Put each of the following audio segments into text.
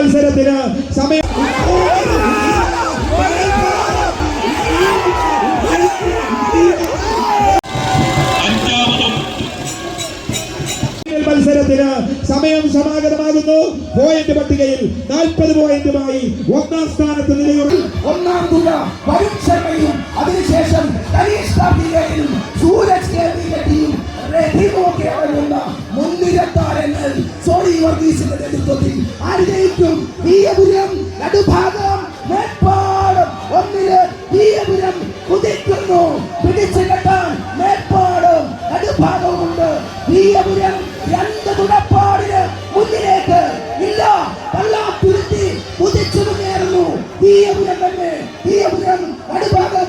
മത്സരത്തിന് സമയം. മത്സരത്തിന് സമയം സമാഗതമാകുന്നു. പോയിന്റ് പട്ടികയിൽ നാൽപ്പത് പോയിന്റുമായി ഒന്നാം സ്ഥാനത്ത് നിലയുറി ഒന്നാം തുക ശർമ്മയും അതിനുശേഷം കാർത്തികേയനും സൂരജ് കേന്ദ്രീയ ടീം മുൻനിര താരങ്ങൾ സോണി വർഗീസിന്റെ നേതൃത്വത്തിൽ ആരുടെയും തീയപുരം നടുഭാഗം മേൽപ്പാടം ഒന്നിൽ തീയപുരം കുതിക്കുന്നു. പിടിച്ചു കെട്ടാൻ മേൽപ്പാടും നടുഭാഗവുമുണ്ട്. തീയപുരം രണ്ട് തുടപ്പാടിന് മുന്നിലേക്ക് ഇല്ല. പള്ളാത്തുരുത്തി കുതിച്ചു മുന്നേറുന്നു തീയപുരം തന്നെ. തീയപുരം നടുഭാഗം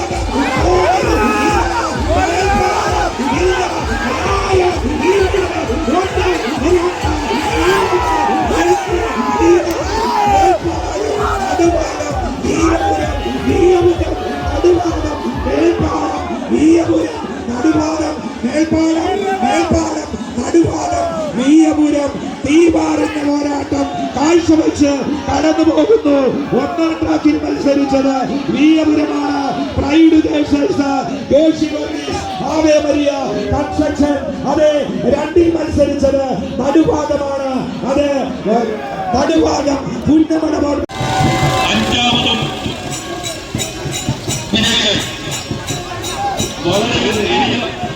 തീപാറുന്ന പോരാട്ടം കാഴ്ചവെച്ച് കടന്നു പോകുന്നു. ഒന്നാം ട്രാക്കിൽ മത്സരിച്ചത് വീയപുരമാണ് പ്രൈഡ് അതെ രണ്ടിൽ മത്സരിച്ചത് നടുഭാഗമാണ്. അതെ നടുഭാഗം പുന്നമടമാണ് Bora,